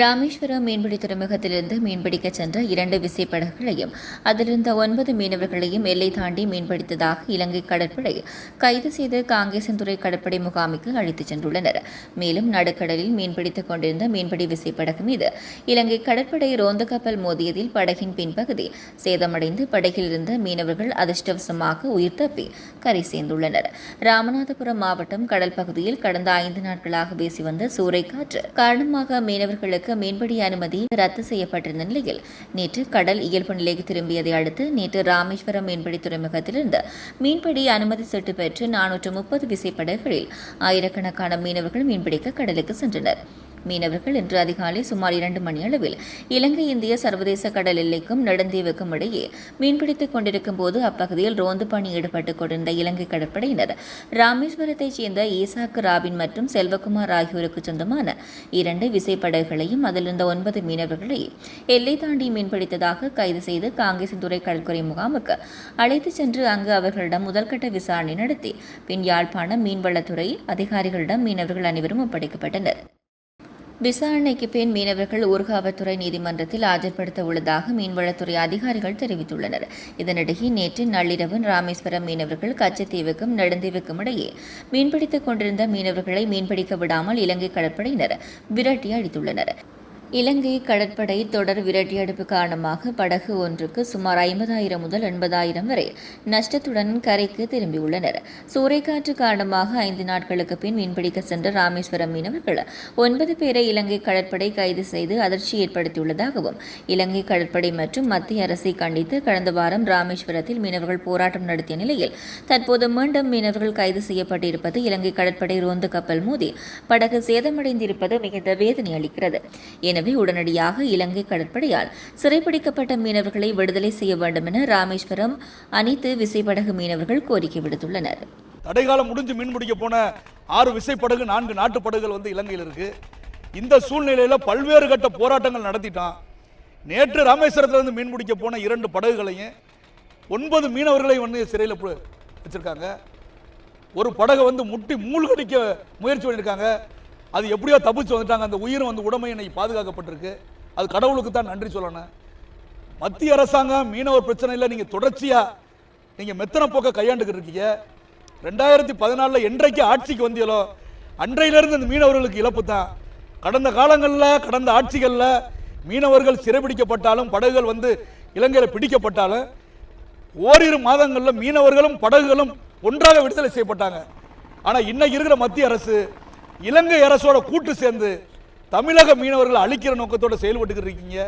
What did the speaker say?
ராமேஸ்வரம் மீன்பிடி துறைமுகத்திலிருந்து மீன்பிடிக்க சென்ற இரண்டு விசைப்படகுகளையும் அதிலிருந்த ஒன்பது மீனவர்களையும் எல்லை தாண்டி மீன்பிடித்ததாக இலங்கை கடற்படை கைது செய்து காங்கேசன்துறை கடற்படை முகாமுக்கு அழைத்துச் சென்றுள்ளனர். மேலும் நடுக்கடலில் மீன்பிடித்துக் கொண்டிருந்த மீன்பிடி விசைப்படகு மீது இலங்கை கடற்படை ரோந்து கப்பல் மோதியதில் படகின் பின்பகுதி சேதமடைந்து படகில் இருந்த மீனவர்கள் அதிர்ஷ்டவசமாக உயிர் தப்பி கரை சேர்ந்துள்ளனர். ராமநாதபுரம் மாவட்டம் கடல் பகுதியில் கடந்த ஐந்து நாட்களாக வீசி வந்த சூறைக்காற்று காரணமாக மீனவர்களுக்கு மீன்பிடி அனுமதி ரத்து செய்யப்பட்டிருந்த நிலையில் நேற்று கடல் இயல்பு நிலைக்கு திரும்பியதை அடுத்து நேற்று ராமேஸ்வரம் மீன்பிடி துறைமுகத்திலிருந்து மீன்பிடி அனுமதி சீட்டு பெற்று நானூற்று முப்பது விசைப்படகுகளில் ஆயிரக்கணக்கான மீனவர்கள் மீன்பிடிக்க கடலுக்கு சென்றனர். மீனவர்கள் இன்று அதிகாலை சுமார் இரண்டு மணி அளவில் இலங்கை இந்திய சர்வதேச கடல் எல்லைக்கும் நெடுந்தீவுக்கும் இடையே மீன்பிடித்துக் கொண்டிருக்கும் போது அப்பகுதியில் ரோந்து பணி ஈடுபட்டுக் கொண்டிருந்த இலங்கை கடற்படையினர் ராமேஸ்வரத்தைச் சேர்ந்த ஈசாக்கு ராபின் மற்றும் செல்வகுமார் ஆகியோருக்கு சொந்தமான இரண்டு விசைப்படகுகளையும் அதிலிருந்த ஒன்பது மீனவர்களை எல்லை தாண்டி மீன்பிடித்ததாக கைது செய்து காங்கேசன்துறை கடற்கரை முகாமுக்கு அழைத்துச் சென்று அங்கு அவர்களிடம் முதல்கட்ட விசாரணை நடத்தி பின் யாழ்ப்பாணம் மீன்வளத்துறை அதிகாரிகளிடம் மீனவர்கள் அனைவரும் ஒப்படைக்கப்பட்டனர். விசாரணைக்கு பின் மீனவர்கள் ஊர்காவத்துறை நீதிமன்றத்தில் ஆஜர்படுத்த உள்ளதாக மீன்வளத்துறை அதிகாரிகள் தெரிவித்துள்ளனர். இதனிடையே நேற்று நள்ளிரவு ராமேஸ்வரம் மீனவர்கள் கச்சத்தீவுக்கும் நெடுந்தீவுக்கும் இடையே மீன்பிடித்துக் கொண்டிருந்த மீனவர்களை மீன்பிடிக்க விடாமல் இலங்கை கடற்படையினர் விரட்டி அடித்துள்ளனர். இலங்கை கடற்படை தொடர் விரட்டியடிப்பு காரணமாக படகு ஒன்றுக்கு சுமார் ஐம்பதாயிரம் முதல் எண்பதாயிரம் வரை நஷ்டத்துடன் கரைக்கு திரும்பியுள்ளனர். சூறைக்காற்று காரணமாக ஐந்து நாட்களுக்கு பின் மீன்பிடிக்க சென்ற ராமேஸ்வரம் மீனவர்கள் ஒன்பது பேரை இலங்கை கடற்படை கைது செய்து அதிர்ச்சி ஏற்படுத்தியுள்ளதாகவும் இலங்கை கடற்படை மற்றும் மத்திய அரசை கண்டித்து கடந்த வாரம் ராமேஸ்வரத்தில் மீனவர்கள் போராட்டம் நடத்திய நிலையில் தற்போது மீண்டும் மீனவர்கள் கைது செய்யப்பட்டிருப்பது இலங்கை கடற்படை ரோந்து கப்பல் மோதி படகு சேதமடைந்திருப்பது மிகுந்த வேதனை அளிக்கிறது. எனவே உடனடியாக இலங்கை கடற்படையால் சிறைப்பிடிக்கப்பட்ட மீனவர்களை விடுதலை செய்ய வேண்டும் என ராமேஸ்வரம் அனைத்து விசைப்படகு மீனவர்கள் கோரிக்கை விடுத்துள்ளனர். தடைகாலம் முடிஞ்சு மீன் பிடிக்க போன ஆறு விசைப்படகு நான்கு நாட்டு படகுகள் வந்து இலங்கையில் இருக்கு. இந்த சூழ்நிலையில் பல்வேறு கட்ட போராட்டங்கள் நடத்திட்டான். நேற்று ராமேஸ்வரத்தில் இருந்து மீன் பிடிக்க போன இரண்டு படகுகளையும் ஒன்பது மீனவர்களை வந்து சிறையில் வச்சிருக்காங்க. ஒரு படகை வந்து முட்டி மூழ்கடிக்க முயற்சி பண்ணியிருக்காங்க. அது எப்படியோ தப்பிச்சு வந்துட்டாங்க. அந்த உயிரும் வந்து உடமை இன்னைக்கு பாதுகாக்கப்பட்டிருக்கு. அது கடவுளுக்கு தான் நன்றி சொல்லணும். மத்திய அரசாங்கம் மீனவர் பிரச்சனையில் நீங்கள் தொடர்ச்சியாக நீங்கள் மெத்தன போக்க கையாண்டுக்கிட்டு இருக்கீங்க. ரெண்டாயிரத்தி பதினாலில் என்றைக்கு ஆட்சிக்கு வந்தீங்களோ அன்றையிலிருந்து இந்த மீனவர்களுக்கு இழப்பு தான் கடந்த காலங்களில் கடந்த ஆட்சிகளில் மீனவர்கள் சிறைபிடிக்கப்பட்டாலும் படகுகள் வந்து இலங்கையில் பிடிக்கப்பட்டாலும் ஓரிரு மாதங்களில் மீனவர்களும் படகுகளும் ஒன்றாக விடுதலை செய்யப்பட்டாங்க. ஆனால் இன்னைக்கு இருக்கிற மத்திய அரசு இலங்கை அரசோட கூட்டு சேர்ந்து தமிழக மீனவர்களை அழிக்கிற நோக்கத்தோட செயல்பட்டுக்கிட்டு இருக்கீங்க.